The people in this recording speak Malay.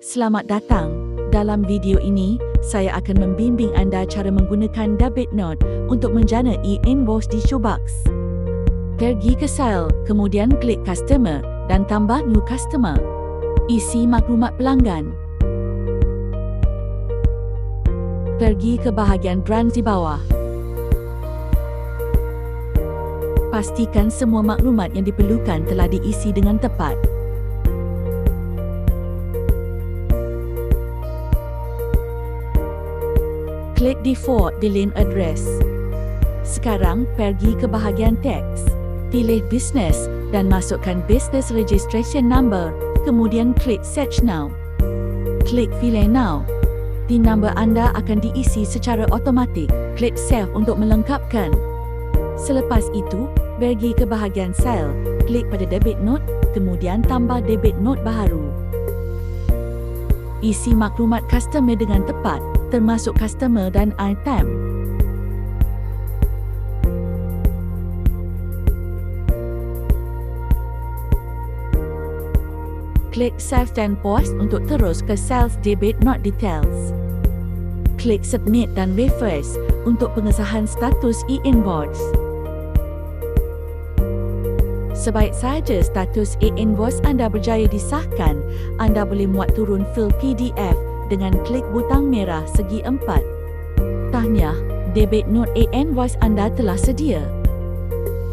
Selamat datang. Dalam video ini, saya akan membimbing anda cara menggunakan debit note untuk menjana e-invoice di Showbox. Pergi ke Sale, kemudian klik Customer dan tambah New Customer. Isi maklumat pelanggan. Pergi ke bahagian Brands di bawah. Pastikan semua maklumat yang diperlukan telah diisi dengan tepat. Klik Default Billing Address. Sekarang pergi ke bahagian Teks. Pilih Business dan masukkan Business Registration Number, kemudian klik Search Now. Klik Fill Now. PIN number anda akan diisi secara automatik. Klik Save untuk melengkapkan. Selepas itu, pergi ke bahagian Sale, klik pada debit note, kemudian tambah debit note baharu. Isi maklumat customer dengan tepat, termasuk customer dan item. Klik Save dan Pause untuk terus ke Sales Debit Note Details. Klik Submit dan Refresh untuk pengesahan status e-invoice. Sebaik sahaja status e-invoice anda berjaya disahkan, anda boleh muat turun fil PDF dengan klik butang merah segi empat. Tahniah, debit note e-invoice anda telah sedia.